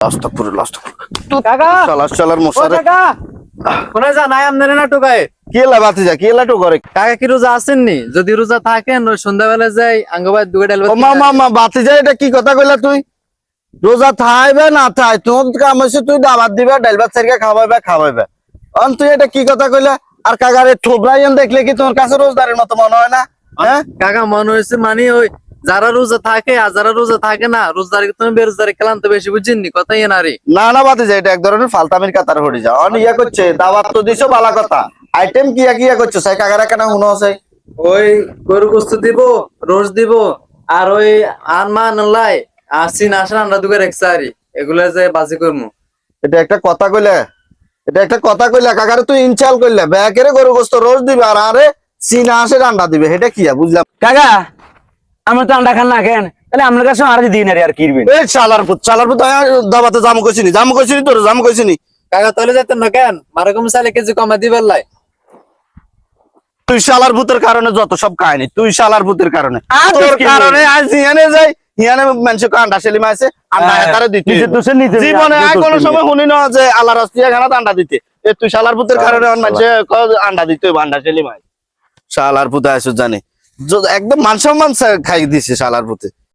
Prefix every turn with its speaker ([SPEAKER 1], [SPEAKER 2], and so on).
[SPEAKER 1] আস্তাগফিরুল্লাহ আস্তাগফিরুল্লাহ
[SPEAKER 2] কাকা!
[SPEAKER 1] শালার শালার মশারে।
[SPEAKER 2] কাকা! কোনে যা নাই আমদানি না টোকায়।
[SPEAKER 1] কেলা বাতি যা কেলা তো করে
[SPEAKER 2] কাকা কি রোজা আসেননি? যদি রোজা থাকেন ওই সন্ধ্যাবেলা যাই আঙ্গবাদ দুগে ডাল
[SPEAKER 1] মা মা মা বাতি যা এটা কি কথা কইলা তুই? রোজা থাইবে না থাই তোর কাম হইছে তুই দাবাত দিবা ডাল ভাত সারিকা খাওয়াইবে খাওয়াইবে। অন তুই এটা কি কথা কইলা? আর ঠোবরাইন দেখলে কি তোমার কাছে রোজদারের মতো মনে হয় না? হ্যাঁ?
[SPEAKER 2] কাকা মনে হয়েছে মানে ওই যারা রোজা থাকে আর যারা রোজা থাকে না রোজদারি তুমি বেরোজদারি ক্লান্ত বেশি বুঝিনি কথাই না রে।
[SPEAKER 1] না না বাতি যা এটা এক ধরনের ফালতামির কাতার হড়ি যা। অন ইয়া করছে দাবাত তো দিছো বালা কথা। আইটেম কিয়া কিয়া করছ? সাই কাগারা কেন হুনো আছে।
[SPEAKER 2] ওই গরু গোস্ত দিব রোজ দিব আর ওই আন মান লাই আসিন আসেন আমরা দুগে রেখছি আরি এগুলা যে বাজি করমু।
[SPEAKER 1] এটা একটা কথা কইলে এটা একটা কথা কইলা কাকারে তুই ইনচাল কইলে ব্যাকেরে গরু গোস্ত রোজ দিবে আর আরে সিনা আসে রান্না দিবে এটা কিয়া বুঝলাম
[SPEAKER 3] কাকা আমরা তো আন্ডা খান না কেন তাহলে আপনার কাছে আর দিন আর কিনবেন
[SPEAKER 1] এই চালার পুত চালার পুত দাবাতে জাম কইছিনি জাম কইছিনি তোর জাম কইছিনি।
[SPEAKER 2] কাকা তলে যেতেন না কেন? মারা কম চাইলে কেজি কমা দিবার লাই।
[SPEAKER 1] তুই শালার ভূতের কারণে যত সব কাহিনী তুই শালার ভূতের কারণে।
[SPEAKER 3] আর
[SPEAKER 1] তোর কারণে আজ ইয়ানে যাই ইয়ানে মানুষ আন্ডা সেলিম আছে আন্ডা
[SPEAKER 3] হ্যাঁ,
[SPEAKER 1] হেতারে দিতে জীবনে
[SPEAKER 3] আর
[SPEAKER 1] কোনো সময় শুনি না যে আল্লাহ রাস্তিয়া খানাত আন্ডা দিতে। এ তুই শালার ভূতের কারণে মানুষ আন্ডা দিতে আন্ডা সেলিম আয়। শালার পুতে আইসো জানি। একদম মান সম্মান খাই দিছে শালার পুতে